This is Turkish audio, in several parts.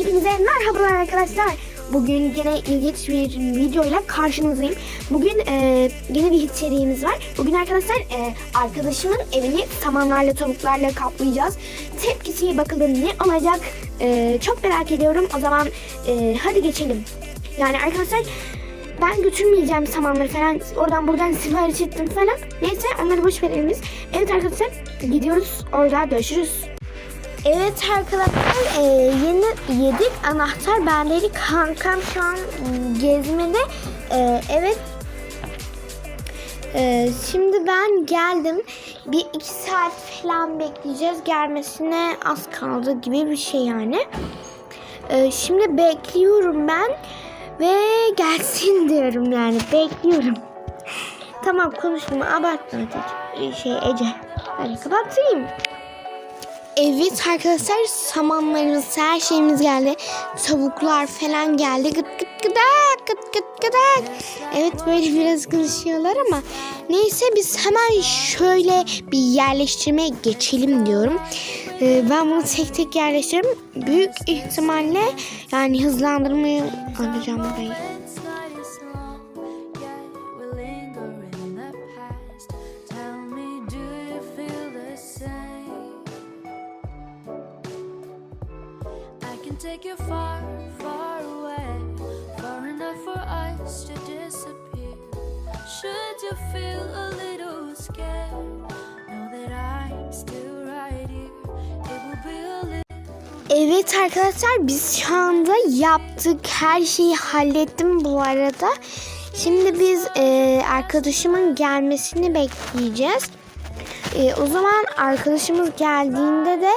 Hepinize merhabalar arkadaşlar. Bugün yine ilginç bir videoyla karşınızdayım. Bugün e, yeni bir hit serimiz var. Bugün arkadaşlar e, arkadaşımın evini samanlarla tavuklarla kaplayacağız. Tepkisi bakalım ne olacak E, çok merak ediyorum. O zaman e, hadi geçelim. Yani arkadaşlar ben götürmeyeceğim samanları falan. Oradan buradan sipariş ettim falan. Neyse onları boş verelim biz. Evet arkadaşlar gidiyoruz. Orada görüşürüz. Evet arkadaşlar e, yeni yedik anahtar benleri kankam şu an gezmede. E, evet. E, şimdi ben geldim. Bir iki saat falan bekleyeceğiz. Gelmesine az kaldı gibi bir şey yani. E, şimdi bekliyorum ben ve gelsin diyorum yani bekliyorum. Tamam konuşma abartma hadi. şey Ece hadi kapatayım Evet arkadaşlar samanlarımız her şeyimiz geldi. Tavuklar falan geldi. Gıt gıt gıdak gıt gıt gıdak. Evet böyle biraz konuşuyorlar ama neyse biz hemen şöyle bir yerleştirmeye geçelim diyorum. Ee, ben bunu tek tek yerleştiririm. Büyük ihtimalle yani hızlandırmayı alacağım burayı. Take you far, far away, far enough for us to disappear. Should you feel a little scared, know that I'm still right here. It will be a little. Evet arkadaşlar biz şu anda yaptık. Her şeyi hallettim bu arada. Şimdi biz e, arkadaşımın gelmesini bekleyeceğiz. E, o zaman arkadaşımız geldiğinde de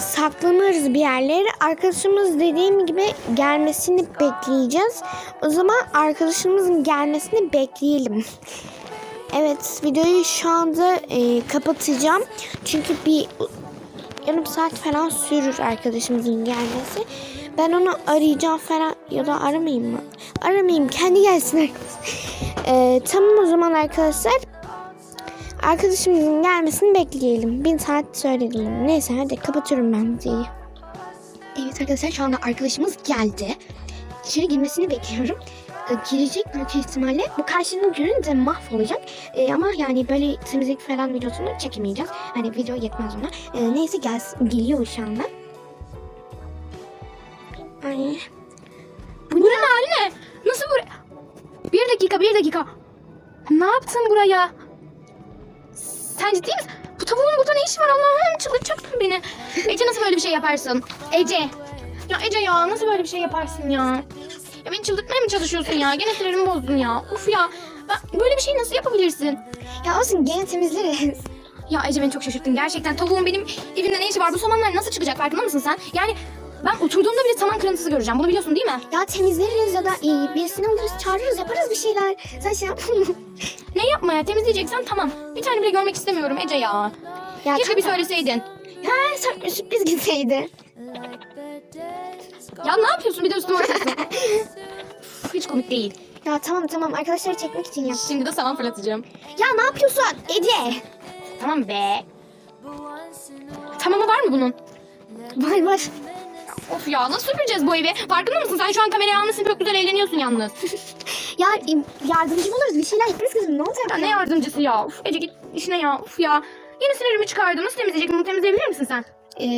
saklanırız bir yerlere. Arkadaşımız dediğim gibi gelmesini bekleyeceğiz. O zaman arkadaşımızın gelmesini bekleyelim. Evet videoyu şu anda e, kapatacağım. Çünkü bir yarım saat falan sürür arkadaşımızın gelmesi. Ben onu arayacağım falan ya da aramayayım mı? Aramayayım kendi gelsin arkadaşlar. Ee, tamam o zaman arkadaşlar. Arkadaşımızın gelmesini bekleyelim. Bin saat söyledim. Neyse hadi kapatıyorum ben videoyu. Evet arkadaşlar şu anda arkadaşımız geldi. İçeri girmesini bekliyorum. Ee, girecek büyük ihtimalle. Bu karşılığını görünce mahvolacak. Ee, ama yani böyle temizlik falan videosunu çekemeyeceğiz. Hani video yetmez ona. Ee, neyse gelsin, geliyor şu anda. Ay. Hali ne? Nasıl buraya? Bir dakika, bir dakika. Ne yaptın buraya? Sen ciddi misin? Bu tavuğun burada ne işi var Allah'ım? Çıldırtacaksın beni. Ece nasıl böyle bir şey yaparsın? Ece. Ya Ece ya nasıl böyle bir şey yaparsın ya? Ya beni çıldırtmaya mı çalışıyorsun ya? Gene sinirimi bozdun ya. Uf ya. Ben böyle bir şey nasıl yapabilirsin? Ya olsun gene temizleriz. Ya Ece beni çok şaşırttın. Gerçekten tavuğun benim evimde ne işi var? Bu samanlar nasıl çıkacak farkında mısın sen? Yani ben oturduğumda bile saman kırıntısı göreceğim. Bunu biliyorsun değil mi? Ya temizleriz ya da e, birisini alırız çağırırız yaparız bir şeyler. Sen şey yap. Ne yapmaya temizleyeceksen tamam. Bir tane bile görmek istemiyorum Ece ya. ya Keşke bir söyleseydin. Ha sen sürpriz gitseydi. Ya ne yapıyorsun bir de üstüme atıyorsun. Üf, Hiç komik değil. Ya tamam tamam arkadaşları çekmek için yap. Şimdi de saman fırlatacağım. Ya ne yapıyorsun Ece? Tamam be. Tamamı var mı bunun? Var var. Of ya nasıl süpüreceğiz bu evi? Farkında mısın? Sen şu an kamerayı almışsın çok güzel eğleniyorsun yalnız. Ya yardımcı oluruz bir şeyler yaparız kızım ne olacak? Ya ne yardımcısı ya? Uf Ece git işine ya. Uf ya. Yeni sinirimi çıkardı. Nasıl temizleyecek? Bunu temizleyebilir misin sen? Ee,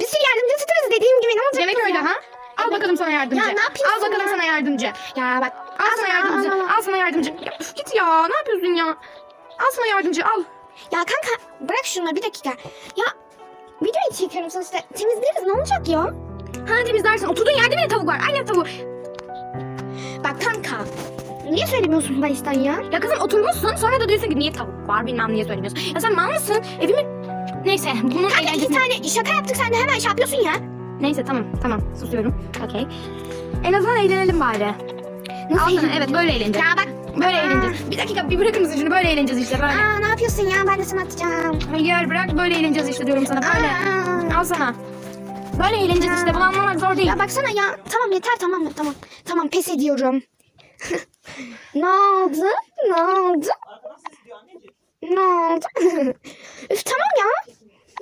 bir sürü yardımcı tutarız dediğim gibi ne olacak? Demek öyle ha? Al bakalım sana yardımcı. Ya ne yapıyorsun Al bakalım ya? sana yardımcı. Ya bak al sana sana, yardımcı. al, al, al. Al sana yardımcı. Ya üf, git ya. Ne yapıyorsun ya? Al sana yardımcı al. Ya kanka bırak şunu bir dakika. Ya videoyu çekiyorum sonuçta temizleriz ne olacak ya? Ha temizlersin. Oturduğun yerde bile tavuk var. Aynen tavuğu. Bak kanka. Niye söylemiyorsun baştan ya? Ya kızım oturmuşsun sonra da diyorsun ki niye tavuk var bilmem niye söylemiyorsun. Ya sen mal mısın? Evimi... Neyse bunun Kanka iki eğlencesini... tane şaka yaptık sen de hemen şey yapıyorsun ya. Neyse tamam tamam susuyorum. Okey. En azından eğlenelim bari. Nasıl Al sana eğleneceğiz? evet böyle eğleneceğiz. Ya bak. Böyle Aa. eğleneceğiz. Bir dakika bir bırakır mısın şunu böyle eğleneceğiz işte böyle. Aa ne yapıyorsun ya ben de sana atacağım. Hayır bırak böyle eğleneceğiz işte diyorum sana böyle. Aa. Al sana. Böyle eğleneceğiz işte bunu anlamak zor değil. Ya baksana ya tamam yeter tamam tamam. Tamam pes ediyorum. ne oldu? Ne oldu? Ne oldu? Üf tamam ya.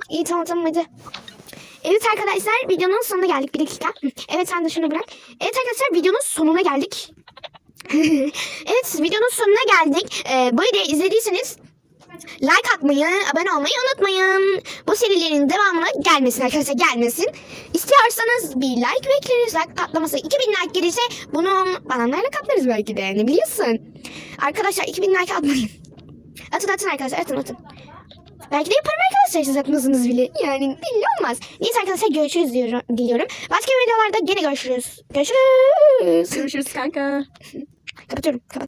İyi tamam tamam hadi. Evet arkadaşlar videonun sonuna geldik. Bir dakika. Evet sen de şunu bırak. Evet arkadaşlar videonun sonuna geldik. evet videonun sonuna geldik. Ee, bu videoyu izlediyseniz like atmayı, abone olmayı unutmayın. Bu serilerin devamına gelmesin arkadaşlar gelmesin. İstiyorsanız bir like bekleriz. Like patlaması 2000 like gelirse bunu bananlarla kaplarız belki de. Ne biliyorsun? Arkadaşlar 2000 like atmayın. Atın atın arkadaşlar atın atın. Belki de yaparım arkadaşlar siz atmazsınız bile. Yani belli olmaz. Neyse arkadaşlar görüşürüz diyorum, diliyorum. Başka videolarda gene görüşürüz. Görüşürüz. Görüşürüz kanka. Kapatıyorum. Kapat.